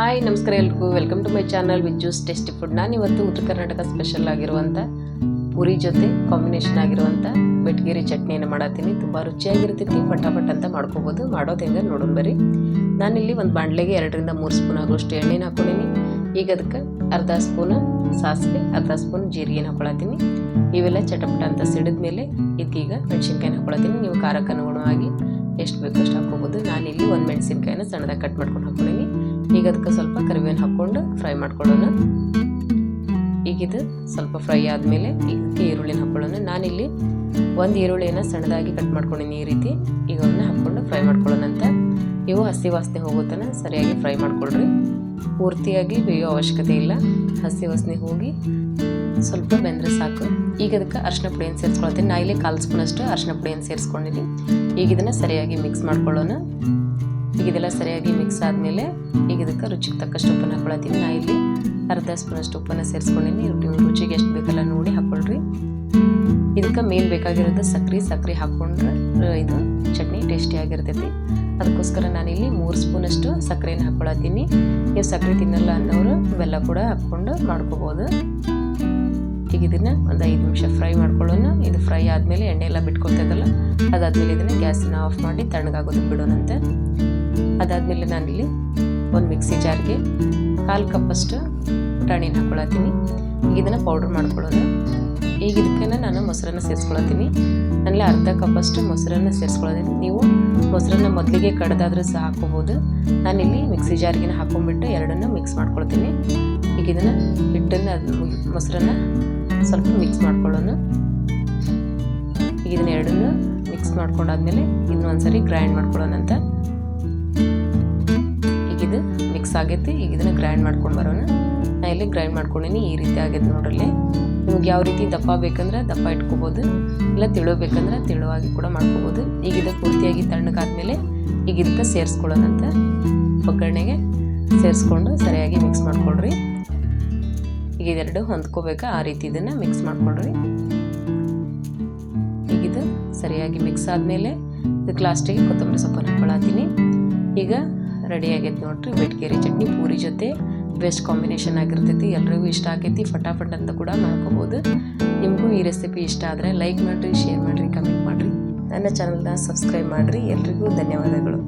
Hi, ನಮಸ್ಕಾರ ಎಲ್ರಿಗೂ. Welcome to my channel with juice tasty food ನಾನು ಇವತ್ತು ಉತ್ತರ ಕರ್ನಾಟಕ ಸ್ಪೆಷಲ್ ಆಗಿರುವಂಥ ಪೂರಿ ಜೊತೆ ಕಾಂಬಿನೇಷನ್ ಆಗಿರುವಂಥ ಬೆಟ್ಗೇರಿ ಚಟ್ನಿಯನ್ನು ಮಾಡತ್ತೀನಿ. ತುಂಬ ರುಚಿಯಾಗಿರ್ತೈತಿ ಫಟಾಫಟ್ ಅಂತ ಮಾಡ್ಕೋಬೋದು. ಮಾಡೋದು ಹೆಂಗೆ ನೋಡೋಣ ಬರ್ರಿ. ನಾನಿಲ್ಲಿ ಒಂದು ಬಾಂಡ್ಲೆಗೆ ಎರಡರಿಂದ ಮೂರು ಸ್ಪೂನ್ ಆಗೋಷ್ಟು ಎಣ್ಣೆನ ಹಾಕೊಂಡೀನಿ. ಈಗ ಅದಕ್ಕೆ ಅರ್ಧ ಸ್ಪೂನ್ ಸಾಸಿವೆ, ಅರ್ಧ ಸ್ಪೂನ್ ಜೀರಿಗೆನ ಹಾಕೊಳತ್ತೀನಿ. ಇವೆಲ್ಲ ಚಟಪಟ ಅಂತ ಸಿಡಿದ ಮೇಲೆ ಇದಕ್ಕೀಗ ಮೆಣಸಿನ್ಕಾಯಿನ ಹಾಕೊಳತ್ತೀನಿ. ನೀವು ಖಾರಕ್ಕೆ ಅನುಗುಣವಾಗಿ ಎಷ್ಟು ಬೇಕು ಅಷ್ಟು ಹಾಕೋಬೋದು ಇಲ್ಲಿ ಒಂದು ಮೆಣಸಿನ್ಕಾಯಿನ ಸಣ್ಣದಾಗಿ ಕಟ್ ಮಾಡ್ಕೊಂಡು ಹಾಕೊಂಡೀನಿ ಈಗ ಅದಕ್ಕೆ ಸ್ವಲ್ಪ ಕರಿಬೇವಿನ ಹಾಕ್ಕೊಂಡು ಫ್ರೈ ಮಾಡ್ಕೊಳ್ಳೋಣ. ಈಗಿದು ಸ್ವಲ್ಪ ಫ್ರೈ ಆದಮೇಲೆ ಈಗಕ್ಕೆ ಈರುಳ್ಳಿನ ಹಾಕ್ಕೊಳ್ಳೋಣ. ನಾನಿಲ್ಲಿ ಒಂದು ಈರುಳ್ಳಿನ ಸಣ್ಣದಾಗಿ ಕಟ್ ಮಾಡ್ಕೊಂಡಿನಿ ಈ ರೀತಿ. ಈಗ ಅವನ್ನ ಹಾಕ್ಕೊಂಡು ಫ್ರೈ ಮಾಡ್ಕೊಳ್ಳೋಣ ಅಂತ. ಇವು ಹಸಿ ವಾಸನೆ ಹೋಗೋತನ ಸರಿಯಾಗಿ ಫ್ರೈ ಮಾಡ್ಕೊಳ್ರಿ. ಪೂರ್ತಿಯಾಗಿ ಬೇಯೋ ಅವಶ್ಯಕತೆ ಇಲ್ಲ. ಹಸಿ ವಾಸನೆ ಹೋಗಿ ಸ್ವಲ್ಪ ಬೆಂದ್ರೆ ಸಾಕು. ಈಗ ಅದಕ್ಕೆ ಅರ್ಶಿನ ಪುಡಿಯನ್ನು ಸೇರಿಸ್ಕೊಳ್ತೀನಿ. ನಾ ಇಲ್ಲಿ ಕಾಲು ಸ್ಪೂನಷ್ಟು ಅರ್ಶಿನ ಪುಡಿಯನ್ನು ಸೇರಿಸ್ಕೊಂಡಿನಿ. ಈಗ ಇದನ್ನು ಸರಿಯಾಗಿ ಮಿಕ್ಸ್ ಮಾಡ್ಕೊಳ್ಳೋಣ. ಈಗ ಇದೆಲ್ಲ ಸರಿಯಾಗಿ ಮಿಕ್ಸ್ ಆದಮೇಲೆ ಈಗ ಇದಕ್ಕೆ ರುಚಿಗೆ ತಕ್ಕಷ್ಟು ಉಪ್ಪನ್ನು ಹಾಕೊಳತ್ತೀನಿ. ನಾ ಇಲ್ಲಿ ಅರ್ಧ ಸ್ಪೂನಷ್ಟು ಉಪ್ಪನ್ನು ಸೇರಿಸ್ಕೊಂಡಿನಿ. ರುಚಿಗೆ ಎಷ್ಟು ಬೇಕಲ್ಲ ನೋಡಿ ಹಾಕ್ಕೊಳ್ರಿ ಇದಕ್ಕೆ ಮೇಲ್ ಬೇಕಾಗಿರೋದು ಸಕ್ರೆ. ಸಕ್ರೆ ಹಾಕ್ಕೊಂಡ್ರೆ ಇದು ಚಟ್ನಿ ಟೇಸ್ಟಿಯಾಗಿರ್ತೈತಿ ಅದಕ್ಕೋಸ್ಕರ ನಾನಿಲ್ಲಿ ಮೂರು ಸ್ಪೂನಷ್ಟು ಸಕ್ಕರೆನ ಹಾಕ್ಕೊಳತ್ತೀನಿ ನೀವು ಸಕ್ಕರೆ ತಿನ್ನಲ್ಲ ಅನ್ನೋರು ಬೆಲ್ಲ ಕೂಡ ಹಾಕ್ಕೊಂಡು ಮಾಡ್ಕೋಬೋದು. ಈಗ ಇದನ್ನು ಒಂದು ಐದು ನಿಮಿಷ ಫ್ರೈ ಮಾಡ್ಕೊಳ್ಳೋಣ. ಇದು ಫ್ರೈ ಆದಮೇಲೆ ಎಣ್ಣೆ ಎಲ್ಲ ಬಿಟ್ಕೊಳ್ತದಲ್ಲ, ಅದಾದಮೇಲೆ ಇದನ್ನು ಗ್ಯಾಸನ್ನ ಆಫ್ ಮಾಡಿ ತಣ್ಣಗಾಗೋದಕ್ಕೆ ಬಿಡೋಣಂತೆ. ಅದಾದಮೇಲೆ ನಾನಿಲ್ಲಿ ಒಂದು ಮಿಕ್ಸಿ ಜಾರ್ಗೆ ಕಾಲು ಕಪ್ಪಷ್ಟು ಪುಟಾಣಿನ ಹಾಕ್ಕೊಳತ್ತೀನಿ ಈಗ ಇದನ್ನು ಪೌಡ್ರ್ ಮಾಡ್ಕೊಳ್ಳೋದು ಈಗ ಇದಕ್ಕೆ ನಾನು ಮೊಸರನ್ನ ಸೇರಿಸ್ಕೊಳತ್ತೀನಿ. ನನಗೆ ಅರ್ಧ ಕಪ್ಪಷ್ಟು ಮೊಸರನ್ನು ಸೇರಿಸ್ಕೊಳ್ಳೋದಿನಿ ನೀವು ಮೊಸರನ್ನ ಮೊದಲಿಗೆ ಕಡ್ದಾದ್ರೂ ಸಹ ನಾನು ನಾನಿಲ್ಲಿ ಮಿಕ್ಸಿ ಜಾರ್ಗಿನ ಹಾಕೊಂಡ್ಬಿಟ್ಟು ಎರಡನ್ನು ಮಿಕ್ಸ್ ಮಾಡ್ಕೊಳ್ತೀನಿ. ಈಗ ಇದನ್ನು ಹಿಟ್ಟನ್ನು ಅದು ಮೊಸರನ್ನ ಸ್ವಲ್ಪ ಮಿಕ್ಸ್ ಮಾಡ್ಕೊಳ್ಳೋಣ. ಇದನ್ನ ಎರಡನ್ನು ಮಿಕ್ಸ್ ಮಾಡ್ಕೊಂಡಾದ್ಮೇಲೆ ಇದನ್ನ ಒಂದ್ಸರಿ ಗ್ರೈಂಡ್ ಮಾಡ್ಕೊಳ್ಳೋಣ ಅಂತ. ಈಗ ಇದು ಮಿಕ್ಸ್ ಆಗೈತಿ, ಈಗ ಇದನ್ನ ಗ್ರೈಂಡ್ ಮಾಡ್ಕೊಂಡು ಬರೋಣ. ನಾ ಇಲ್ಲಿ ಗ್ರೈಂಡ್ ಮಾಡ್ಕೊಂಡಿನಿ, ಈ ರೀತಿ ಆಗೈತೆ ನೋಡ್ರಲ್ಲಿ. ನಿಮ್ಗೆ ಯಾವ ರೀತಿ ದಪ್ಪ ಬೇಕಂದ್ರೆ ದಪ್ಪ ಇಟ್ಕೋಬೋದು, ಇಲ್ಲ ತಿಳು ಬೇಕಂದ್ರೆ ತಿಳುವಾಗಿ ಕೂಡ ಮಾಡ್ಕೋಬೋದು. ಈಗ ಇದು ಪೂರ್ತಿಯಾಗಿ ತಣ್ಣಗಾದ್ಮೇಲೆ ಈಗ ಇದಕ್ಕೆ ಸೇರಿಸ್ಕೊಳ್ಳೋಣ ಅಂತ. ಒಗ್ಗರಣೆಗೆ ಸೇರಿಸ್ಕೊಂಡು ಸರಿಯಾಗಿ ಮಿಕ್ಸ್ ಮಾಡ್ಕೊಳ್ರಿ. ಈಗ ಇದೆರಡು ಹೊಂದ್ಕೋಬೇಕಾ? ಆ ರೀತಿ ಇದನ್ನು ಮಿಕ್ಸ್ ಮಾಡ್ಕೊಳ್ರಿ. ಈಗ ಇದು ಸರಿಯಾಗಿ ಮಿಕ್ಸ್ ಆದಮೇಲೆ ಇದಕ್ಕೆ ಲಾಸ್ಟಿಗೆ ಕೊತ್ತಂಬರಿ ಸೊಪ್ಪು ಹಾಕೊಳತ್ತೀನಿ. ಈಗ ರೆಡಿ ಆಗೈತೆ ನೋಡ್ರಿ, ಬೆಟ್ಗೇರಿ ಚಟ್ನಿ ಪೂರಿ ಜೊತೆ ಬೆಸ್ಟ್ ಕಾಂಬಿನೇಷನ್ ಆಗಿರ್ತೈತಿ. ಎಲ್ರಿಗೂ ಇಷ್ಟ ಆಗೈತಿ, ಫಟಾಫಟ್ ಅಂತ ಕೂಡ ಮಾಡ್ಕೋಬೋದು. ನಿಮಗೂ ಈ ರೆಸಿಪಿ ಇಷ್ಟ ಆದರೆ ಲೈಕ್ ಮಾಡಿರಿ ಶೇರ್ ಮಾಡಿರಿ ಕಮೆಂಟ್ ಮಾಡಿರಿ. ನನ್ನ ಚಾನಲ್ನ ಸಬ್ಸ್ಕ್ರೈಬ್ ಮಾಡಿರಿ. ಎಲ್ರಿಗೂ ಧನ್ಯವಾದಗಳು.